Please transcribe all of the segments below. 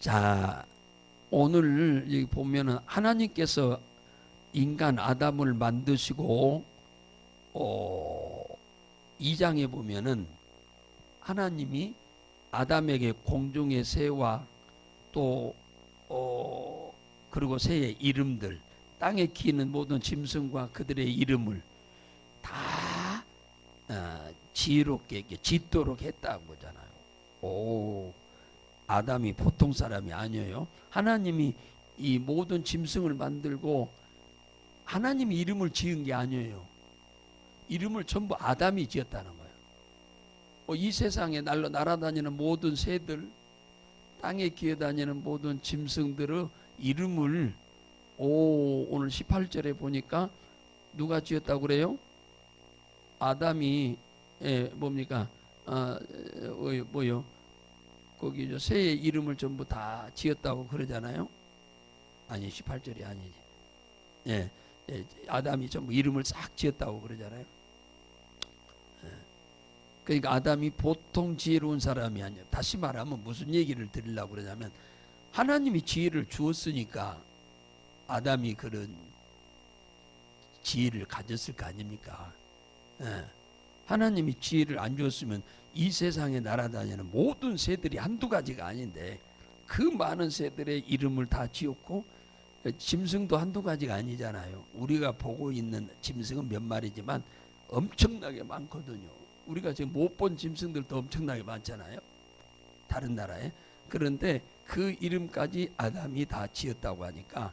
자, 오늘 여기 보면은 하나님께서 인간 아담을 만드시고 어, 2장에 보면은 하나님이 아담에게 공중의 새와 또 어, 그리고 새의 이름들 땅에 기는 모든 짐승과 그들의 이름을 다 어, 지혜롭게 짓도록 했다는 거잖아요. 오, 아담이 보통 사람이 아니에요. 하나님이 이 모든 짐승을 만들고 하나님이 이름을 지은 게 아니에요. 이름을 전부 아담이 지었다는 거예요. 어, 이 세상에 날로 날아다니는 모든 새들, 땅에 기어다니는 모든 짐승들의 이름을 오 오늘 18절에 보니까 누가 지었다고 그래요? 아담이 예, 뭡니까? 아, 어, 뭐요? 거기 저 새의 이름을 전부 다 지었다고 그러잖아요. 아니 18절이 아니지. 예, 예, 아담이 전부 이름을 싹 지었다고 그러잖아요. 예. 그러니까 아담이 보통 지혜로운 사람이 아니에요. 다시 말하면 무슨 얘기를 드리려고 그러냐면 하나님이 지혜를 주었으니까 아담이 그런 지혜를 가졌을 거 아닙니까? 예. 하나님이 지혜를 안 주었으면 이 세상에 날아다니는 모든 새들이 한두 가지가 아닌데 그 많은 새들의 이름을 다 지었고 짐승도 한두 가지가 아니잖아요. 우리가 보고 있는 짐승은 몇 마리지만 엄청나게 많거든요. 우리가 지금 못 본 짐승들도 엄청나게 많잖아요. 다른 나라에. 그런데 그 이름까지 아담이 다 지었다고 하니까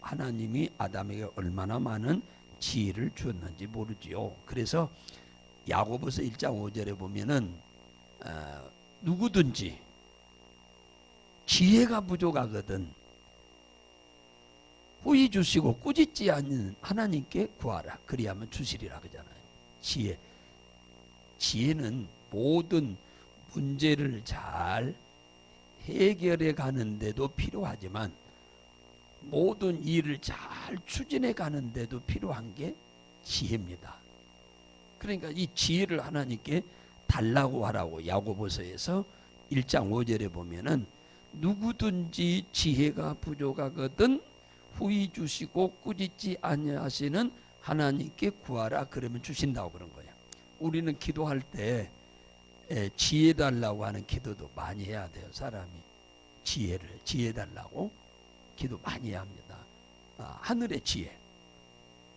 하나님이 아담에게 얼마나 많은 지혜를 주었는지 모르지요. 그래서 야고보서 1장 5절에 보면은 어, 누구든지 지혜가 부족하거든 후히 주시고 꾸짖지 않는 하나님께 구하라 그리하면 주시리라 그잖아요. 지혜 지혜는 모든 문제를 잘 해결해 가는데도 필요하지만 모든 일을 잘 추진해 가는데도 필요한 게 지혜입니다. 그러니까 이 지혜를 하나님께 달라고 하라고 야고보서에서 1장 5절에 보면은 누구든지 지혜가 부족하거든 후히 주시고 꾸짖지 아니하시는 하나님께 구하라 그러면 주신다고 그런 거예요. 우리는 기도할 때 에, 지혜 달라고 하는 기도도 많이 해야 돼요. 사람이 지혜를 지혜 달라고 기도 많이 합니다. 아, 하늘의 지혜,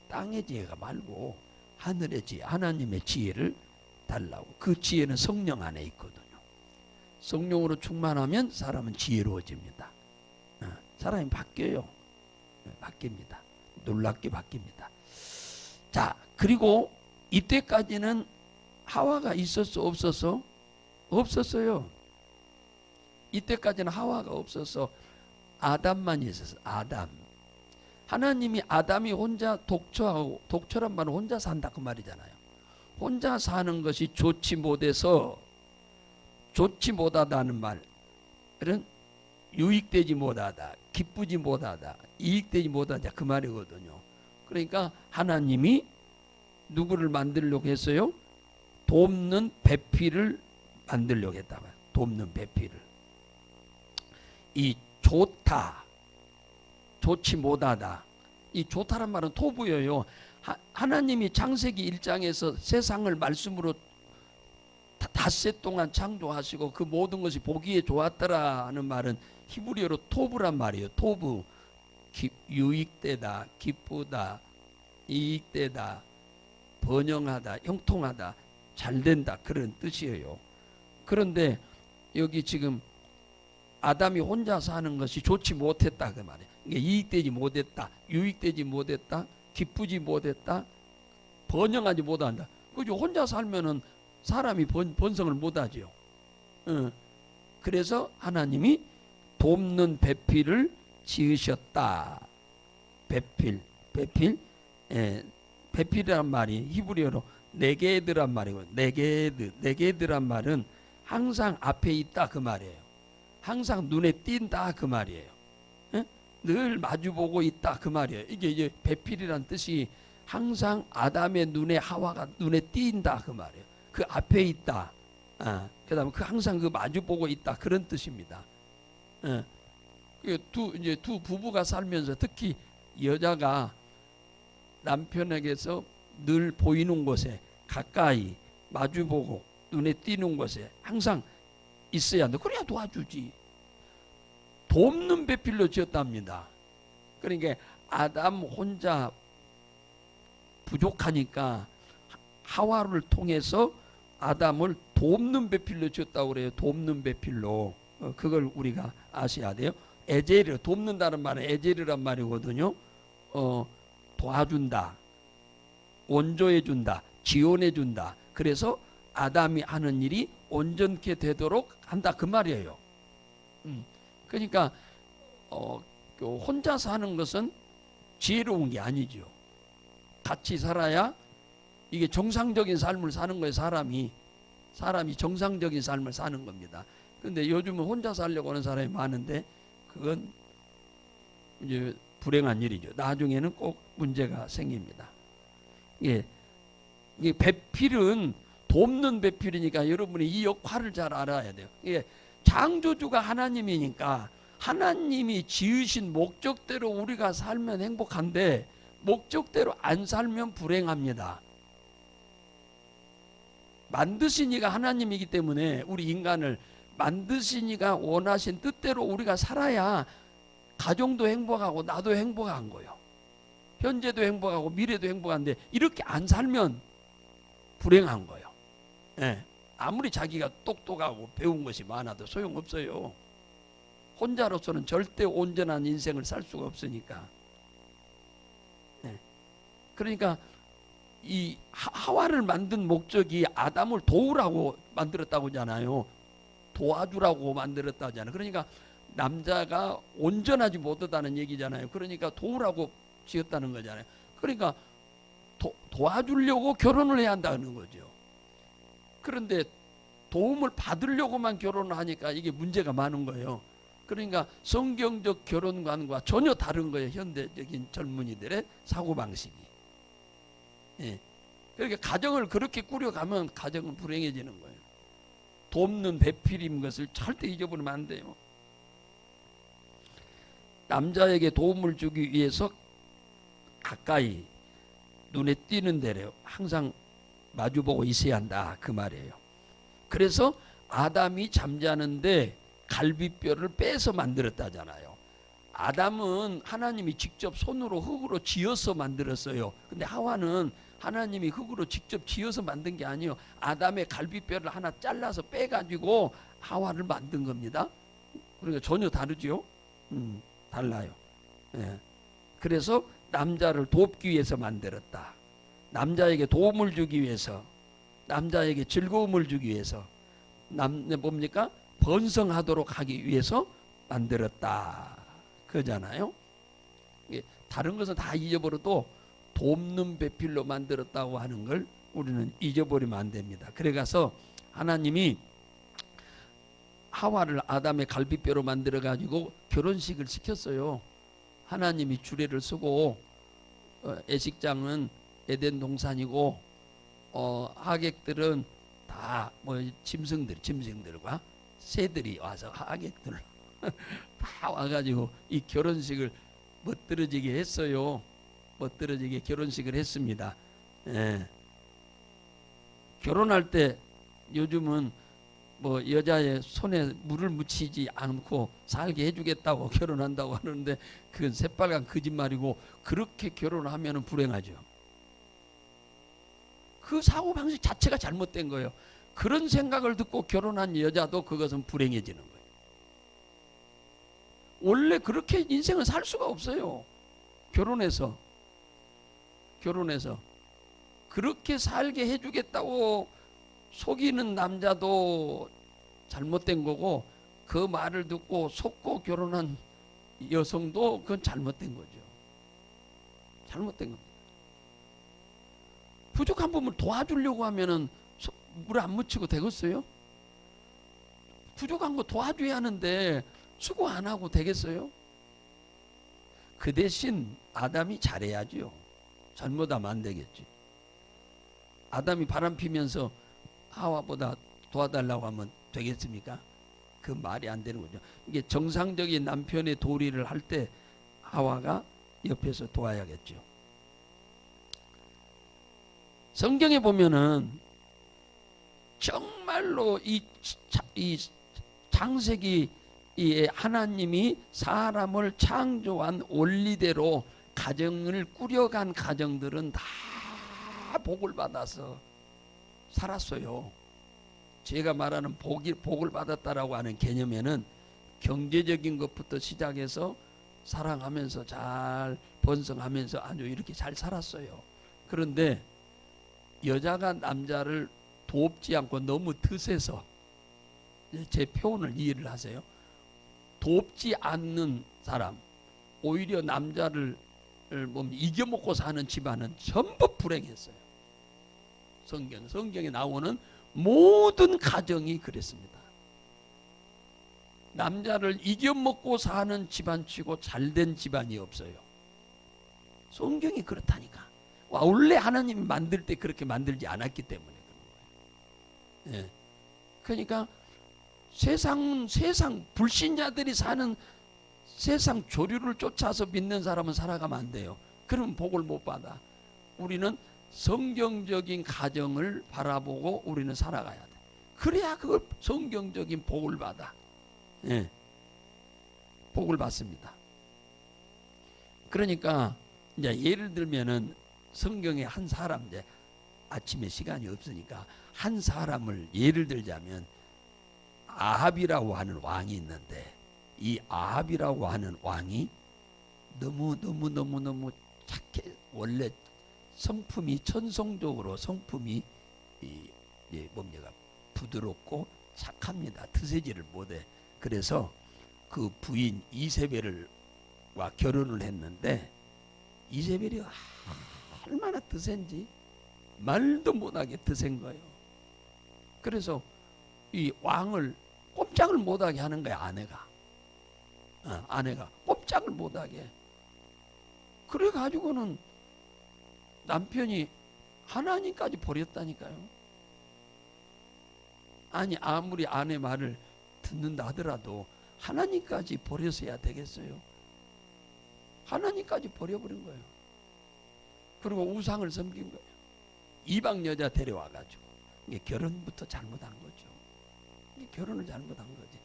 땅의 지혜가 말고 하늘의 지혜, 하나님의 지혜를 달라고. 그 지혜는 성령 안에 있거든요. 성령으로 충만하면 사람은 지혜로워집니다. 어, 사람이 바뀌어요. 네, 바뀝니다. 놀랍게 바뀝니다. 자, 그리고 이때까지는 하와가 있었어 없었어? 없었어요. 이때까지는 하와가 없어서 아담만 있었어. 아담. 하나님이 아담이 혼자 독처하고 독처란 말은 혼자 산다 그 말이잖아요. 혼자 사는 것이 좋지 못해서 좋지 못하다는 말은 유익되지 못하다, 기쁘지 못하다, 이익되지 못하다 그 말이거든요. 그러니까 하나님이 누구를 만들려고 했어요? 돕는 배필을 만들려고 했다 말. 돕는 배필을. 이 좋다, 좋지 못하다. 이 좋다란 말은 토부예요. 하, 하나님이 창세기 1장에서 세상을 말씀으로 다- 닷새 동안 창조하시고 그 모든 것이 보기에 좋았더라 하는 말은 히브리어로 토부란 말이에요. 토부. 기, 유익되다, 기쁘다, 이익되다, 번영하다, 형통하다, 잘된다 그런 뜻이에요. 그런데 여기 지금 아담이 혼자 사는 것이 좋지 못했다 그 말이에요. 이게 이익되지 못했다, 유익되지 못했다, 기쁘지 못했다, 번영하지 못한다. 그죠? 혼자 살면은 사람이 번, 번성을 못하지요. 어. 그래서 하나님이 돕는 배필을 지으셨다. 배필, 배필, 예, 배필이란 말이 히브리어로 네게드란 말이고 네게드, 네게드란 말은 항상 앞에 있다 그 말이에요. 항상 눈에 띈다 그 말이에요. 예? 늘 마주보고 있다 그 말이에요. 이게 이제 배필이란 뜻이 항상 아담의 눈에 하와가 눈에 띈다 그 말이에요. 그 앞에 있다. 아, 그다음에 그 항상 그 마주보고 있다 그런 뜻입니다. 예. 그두 이제 두 부부가 살면서 특히 여자가 남편에게서 늘 보이는 곳에 가까이 마주보고 눈에 띄는 곳에 항상 있어야 한다. 그래야 도와주지. 돕는 배필로 지었답니다. 그러니까 아담 혼자 부족하니까 하와를 통해서 아담을 돕는 배필로 지었다고 그래요. 돕는 배필로. 어, 그걸 우리가 아셔야 돼요. 에제르 돕는다는 말은 에제르란 말이거든요. 어, 도와준다. 원조해 준다. 지원해 준다. 그래서 아담이 하는 일이 온전케 되도록 한다 그 말이에요. 음. 그러니까 어, 그 혼자 사는 것은 지혜로운 게 아니죠. 같이 살아야 이게 정상적인 삶을 사는 거예요. 사람이 사람이 정상적인 삶을 사는 겁니다. 근데 요즘은 혼자 살려고 하는 사람이 많은데 그건 이제 불행한 일이죠. 나중에는 꼭 문제가 생깁니다. 예. 이 배필은 돕는 배필이니까 여러분이 이 역할을 잘 알아야 돼요. 예. 창조주가 하나님이니까 하나님이 지으신 목적대로 우리가 살면 행복한데 목적대로 안 살면 불행합니다. 만드신 이가 하나님이기 때문에 우리 인간을 만드신 이가 원하신 뜻대로 우리가 살아야 가정도 행복하고 나도 행복한 거예요. 현재도 행복하고 미래도 행복한데 이렇게 안 살면 불행한 거예요. 예. 아무리 자기가 똑똑하고 배운 것이 많아도 소용없어요. 혼자로서는 절대 온전한 인생을 살 수가 없으니까. 예. 그러니까 이 하- 하와를 만든 목적이 아담을 도우라고 만들었다고 하잖아요. 도와주라고 만들었다 하잖아요. 그러니까 남자가 온전하지 못하다는 얘기잖아요. 그러니까 도우라고 지었다는 거잖아요. 그러니까 도, 도와주려고 결혼을 해야 한다는 거죠. 그런데 도움을 받으려고만 결혼을 하니까 이게 문제가 많은 거예요. 그러니까 성경적 결혼관과 전혀 다른 거예요. 현대적인 젊은이들의 사고 방식이. 예. 그러니까 가정을 그렇게 꾸려가면 가정은 불행해지는 거예요. 돕는 배필인 것을 절대 잊어버리면 안 돼요. 남자에게 도움을 주기 위해서 가까이 눈에 띄는 대로 항상 마주보고 있어야 한다 그 말이에요. 그래서 아담이 잠자는데 갈비뼈를 빼서 만들었다잖아요. 아담은 하나님이 직접 손으로 흙으로 지어서 만들었어요. 근데 하와는 하나님이 흙으로 직접 지어서 만든 게 아니에요. 아담의 갈비뼈를 하나 잘라서 빼가지고 하와를 만든 겁니다. 그러니까 전혀 다르죠. 음, 달라요. 예. 그래서 남자를 돕기 위해서 만들었다. 남자에게 도움을 주기 위해서, 남자에게 즐거움을 주기 위해서, 남 네, 뭡니까 번성하도록 하기 위해서 만들었다. 그잖아요. 예, 다른 것은 다 잊어버려도 돕는 배필로 만들었다고 하는 걸 우리는 잊어버리면 안 됩니다. 그래가서 하나님이 하와를 아담의 갈비뼈로 만들어 가지고 결혼식을 시켰어요. 하나님이 주례를 쓰고 어, 애식장은 에덴 동산이고 어, 하객들은 다 뭐 짐승들 짐승들과 새들이 와서 하객들 다 와가지고 이 결혼식을 멋들어지게 했어요. 멋들어지게 결혼식을 했습니다. 예. 결혼할 때 요즘은 뭐 여자의 손에 물을 묻히지 않고 살게 해주겠다고 결혼한다고 하는데 그건 새빨간 거짓말이고 그렇게 결혼하면 불행하죠. 그 사고 방식 자체가 잘못된 거예요. 그런 생각을 듣고 결혼한 여자도 그것은 불행해지는 거예요. 원래 그렇게 인생을 살 수가 없어요. 결혼해서 결혼해서 그렇게 살게 해주겠다고 속이는 남자도 잘못된 거고 그 말을 듣고 속고 결혼한 여성도 그건 잘못된 거죠. 잘못된 겁니다. 부족한 부분을 도와주려고 하면은 물 안 묻히고 되겠어요? 부족한 거 도와줘야 하는데 수고 안 하고 되겠어요? 그 대신 아담이 잘해야지요. 잘못하면 안 되겠지. 아담이 바람 피면서 하와보다 도와달라고 하면 되겠습니까? 그 말이 안 되는 거죠. 이게 정상적인 남편의 도리를 할 때 하와가 옆에서 도와야겠죠. 성경에 보면은 정말로 이, 자- 이 창세기 이 하나님이 사람을 창조한 원리대로 가정을 꾸려간 가정들은 다 복을 받아서 살았어요. 제가 말하는 복이 복을 받았다라고 하는 개념에는 경제적인 것부터 시작해서 사랑하면서 잘 번성하면서 아주 이렇게 잘 살았어요. 그런데 여자가 남자를 돕지 않고 너무 드세서 제 표현을 이해를 하세요. 돕지 않는 사람, 오히려 남자를 뭐 이겨먹고 사는 집안은 전부 불행했어요. 성경 성경에 나오는 모든 가정이 그랬습니다. 남자를 이겨먹고 사는 집안치고 잘된 집안이 없어요. 성경이 그렇다니까. 와, 원래 하나님이 만들 때 그렇게 만들지 않았기 때문에 그런 거예요. 예. 그러니까 세상 세상 불신자들이 사는 세상 조류를 쫓아서 믿는 사람은 살아가면 안 돼요. 그러면 복을 못 받아. 우리는 성경적인 가정을 바라보고 우리는 살아가야 돼. 그래야 그걸 성경적인 복을 받아. 예. 복을 받습니다. 그러니까 이제 예를 들면은 성경에 한 사람 이제 아침에 시간이 없으니까 한 사람을 예를 들자면 아합이라고 하는 왕이 있는데 이 아합이라고 하는 왕이 너무 너무 너무 너무 착해. 원래 성품이 천성적으로 성품이 이, 이 뭡니까? 부드럽고 착합니다. 드세지를 못해. 그래서 그 부인 이세벨과 결혼을 했는데 이세벨이 얼마나 드센지 말도 못하게 드센 거예요. 그래서 이 왕을 꼼짝을 못하게 하는 거야 아내가. 어, 아내가 꼼짝을 못하게. 그래 가지고는 남편이 하나님까지 버렸다니까요. 아니 아무리 아내 말을 듣는다 하더라도 하나님까지 버렸어야 되겠어요. 하나님까지 버려버린 거예요. 그리고 우상을 섬긴 거예요. 이방 여자 데려와 가지고 이게 결혼부터 잘못한 거죠. 이게 결혼을 잘못한 거지.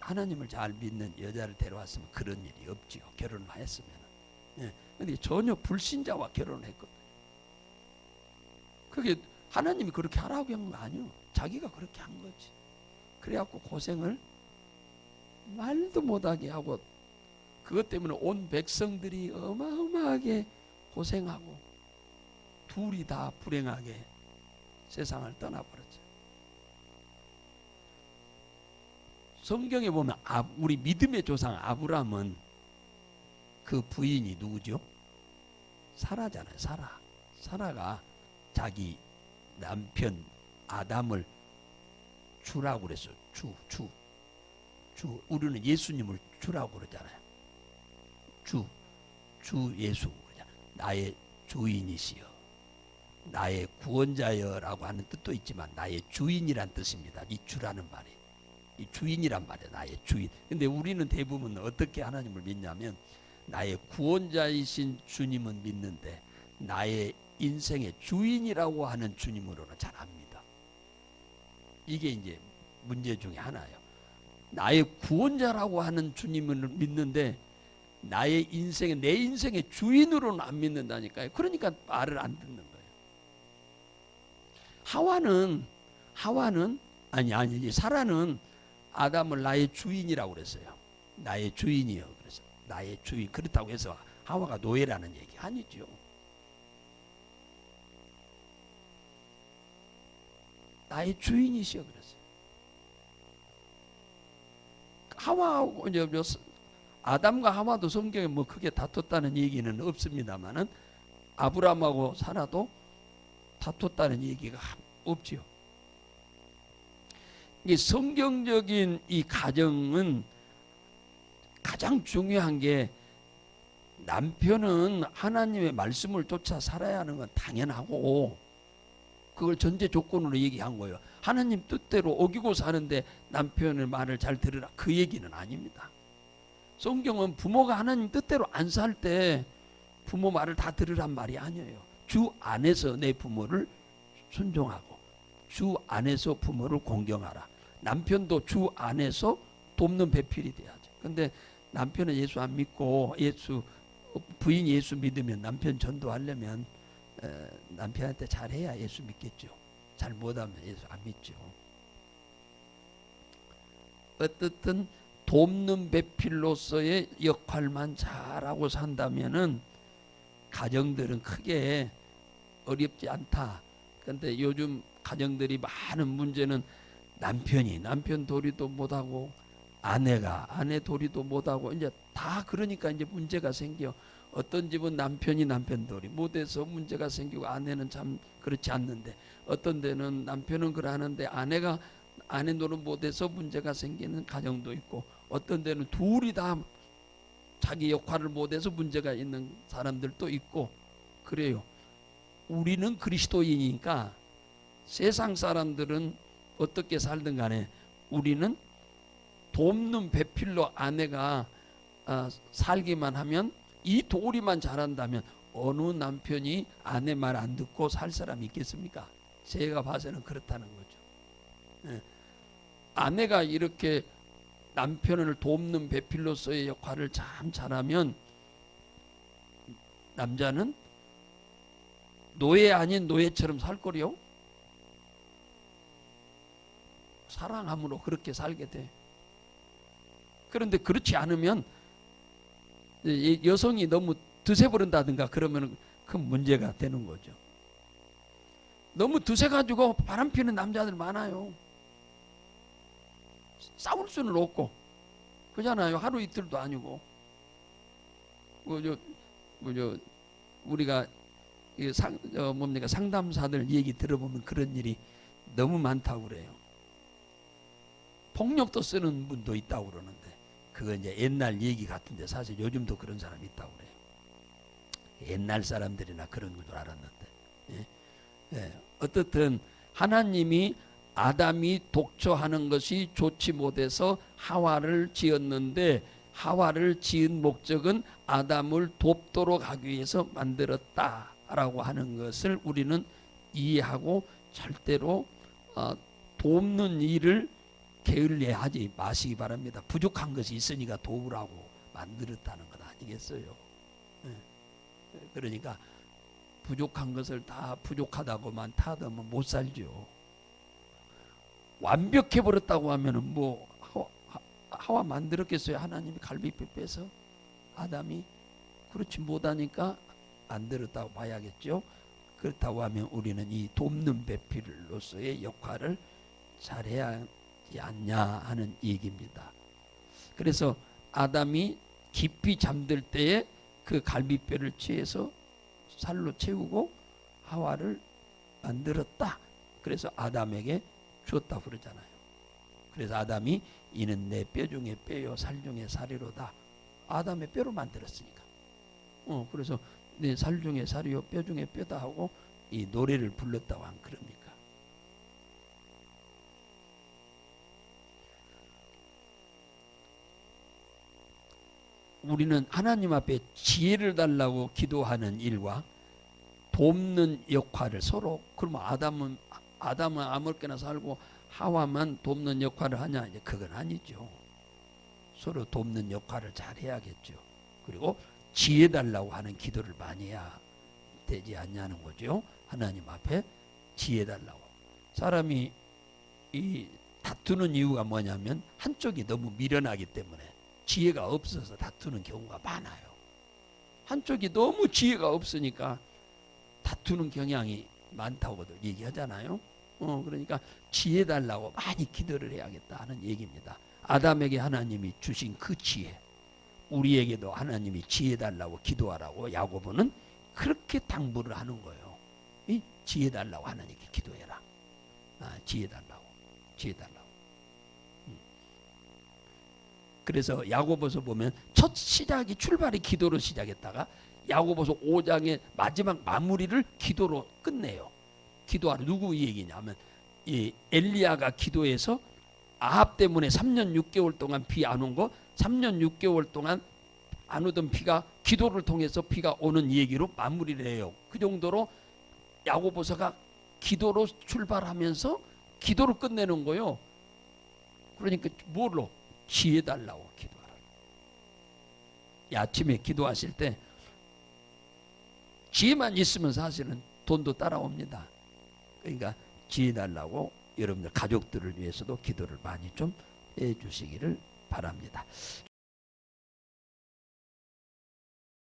하나님을 잘 믿는 여자를 데려왔으면 그런 일이 없지요. 결혼을 했으면. 예. 근데 전혀 불신자와 결혼을 했거든요. 그게 하나님이 그렇게 하라고 한 거 아니요. 자기가 그렇게 한 거지. 그래갖고 고생을 말도 못하게 하고 그것 때문에 온 백성들이 어마어마하게 고생하고 둘이 다 불행하게 세상을 떠나버렸죠. 성경에 보면 아, 우리 믿음의 조상 아브라함은 그 부인이 누구죠? 사라잖아요. 사라. 사라가 자기 남편 아담을 주라고 그랬어요. 주, 주, 주. 우리는 예수님을 주라고 그러잖아요. 주, 주 예수. 나의 주인이시여, 나의 구원자여라고 하는 뜻도 있지만 나의 주인이란 뜻입니다. 이 주라는 말이, 이 주인이란 말이야. 나의 주인. 근데 우리는 대부분 어떻게 하나님을 믿냐면 나의 구원자이신 주님은 믿는데 나의 인생의 주인이라고 하는 주님으로는 잘 압니다. 이게 이제 문제 중에 하나예요. 나의 구원자라고 하는 주님을 믿는데 나의 인생의 내 인생의 주인으로는 안 믿는다니까요. 그러니까 말을 안 듣는. 하와는 하와는 아니 아니 사라는 아담을 나의 주인이라고 그랬어요. 나의 주인이요. 그래서 나의 주인 그렇다고 해서 하와가 노예라는 얘기 아니죠. 나의 주인이시여 그랬어요. 하와하고 이제 몇 아담과 하와도 성경에 뭐 크게 다퉜다는 얘기는 없습니다만은 아브라함하고 사라도 다퉜다는 얘기가 없지요. 이 성경적인 이 가정은 가장 중요한 게 남편은 하나님의 말씀을 쫓아 살아야 하는 건 당연하고 그걸 전제 조건으로 얘기한 거예요. 하나님 뜻대로 어기고 사는데 남편의 말을 잘 들으라 그 얘기는 아닙니다. 성경은 부모가 하나님 뜻대로 안 살 때 부모 말을 다 들으란 말이 아니에요. 주 안에서 내 부모를 순종하고 주 안에서 부모를 공경하라. 남편도 주 안에서 돕는 배필이 돼야죠. 근데 남편은 예수 안 믿고 예수 부인 예수 믿으면 남편 전도하려면 에, 남편한테 잘해야 예수 믿겠죠. 잘 못하면 예수 안 믿죠. 어떻든 돕는 배필로서의 역할만 잘하고 산다면은 가정들은 크게 어렵지 않다. 근데 요즘 가정들이 많은 문제는 남편이 남편 도리도 못하고 아내가 아내 도리도 못하고 이제 다 그러니까 이제 문제가 생겨. 어떤 집은 남편이 남편 도리 못해서 문제가 생기고 아내는 참 그렇지 않는데 어떤 데는 남편은 그러는데 아내가 아내 노릇 못해서 문제가 생기는 가정도 있고 어떤 데는 둘이 다 자기 역할을 못해서 문제가 있는 사람들도 있고 그래요. 우리는 그리스도인이니까 세상 사람들은 어떻게 살든 간에 우리는 돕는 배필로 아내가 아, 살기만 하면 이 도리만 잘한다면 어느 남편이 아내 말 안 듣고 살 사람이 있겠습니까? 제가 봐서는 그렇다는 거죠. 예. 아내가 이렇게 남편을 돕는 배필로서의 역할을 참 잘하면 남자는 노예 아닌 노예처럼 살 거요. 사랑함으로 그렇게 살게 돼. 그런데 그렇지 않으면 이 여성이 너무 드세 버린다든가 그러면 큰 문제가 되는 거죠. 너무 드세 가지고 바람 피는 남자들 많아요. 싸울 수는 없고 그잖아요. 하루 이틀도 아니고 뭐저 뭐저 우리가 이상 어, 뭡니까 상담사들 얘기 들어보면 그런 일이 너무 많다고 그래요. 폭력도 쓰는 분도 있다고 그러는데 그건 이제 옛날 얘기 같은데 사실 요즘도 그런 사람이 있다고 그래요. 옛날 사람들이나 그런 줄 알았는데 예? 예. 어떻든 하나님이 아담이 독초하는 것이 좋지 못해서 하와를 지었는데 하와를 지은 목적은 아담을 돕도록 하기 위해서 만들었다라고 하는 것을 우리는 이해하고 절대로 어, 돕는 일을 게을리하지 마시기 바랍니다. 부족한 것이 있으니까 도우라고 만들었다는 것 아니겠어요? 예. 그러니까 부족한 것을 다 부족하다고만 타더면 못 살죠. 완벽해 버렸다고 하면은 뭐 하와, 하와 만들었겠어요? 하나님이 갈비뼈 빼서 아담이 그렇지 못하니까 만들었다고 봐야겠죠. 그렇다고 하면 우리는 이 돕는 배필로서의 역할을 잘해야 않냐 하는 얘기입니다. 그래서 아담이 깊이 잠들 때에 그 갈비뼈를 취해서 살로 채우고 하와를 만들었다. 그래서 아담에게 주었다 그러잖아요. 그래서 아담이 이는 내 뼈 중에 뼈요 살 중에 살이로다. 아담의 뼈로 만들었으니까. 어 그래서 내 살 중에 살이요 뼈 중에 뼈다 하고 이 노래를 불렀다고 한 그럽 우리는 하나님 앞에 지혜를 달라고 기도하는 일과 돕는 역할을 서로 그러면 아담은 아담은 아무렇게나 살고 하와만 돕는 역할을 하냐 이제 그건 아니죠. 서로 돕는 역할을 잘 해야겠죠. 그리고 지혜 달라고 하는 기도를 많이 해야 되지 않냐는 거죠. 하나님 앞에 지혜 달라고. 사람이 이 다투는 이유가 뭐냐면 한쪽이 너무 미련하기 때문에 지혜가 없어서 다투는 경우가 많아요. 한쪽이 너무 지혜가 없으니까 다투는 경향이 많다고들 얘기하잖아요. 어, 그러니까 지혜 달라고 많이 기도를 해야겠다 하는 얘기입니다. 아담에게 하나님이 주신 그 지혜, 우리에게도 하나님이 지혜 달라고 기도하라고 야고보는 그렇게 당부를 하는 거예요. 이 지혜 달라고 하나님께 기도해라. 아, 지혜 달라고, 지혜 달라고. 그래서 야고보서 보면 첫 시작이 출발이 기도로 시작했다가 야고보서 5장의 마지막 마무리를 기도로 끝내요. 기도하라 누구 얘기냐면 이 엘리야가 기도해서 아합 때문에 3년 6개월 동안 비 안 온 거 3년 6개월 동안 안 오던 비가 기도를 통해서 비가 오는 얘기로 마무리를 해요. 그 정도로 야고보서가 기도로 출발하면서 기도로 끝내는 거요. 그러니까 뭘로 지혜 달라고 기도하라. 이 아침에 기도하실 때 지혜만 있으면 사실은 돈도 따라옵니다. 그러니까 지혜 달라고 여러분들 가족들을 위해서도 기도를 많이 좀 해주시기를 바랍니다.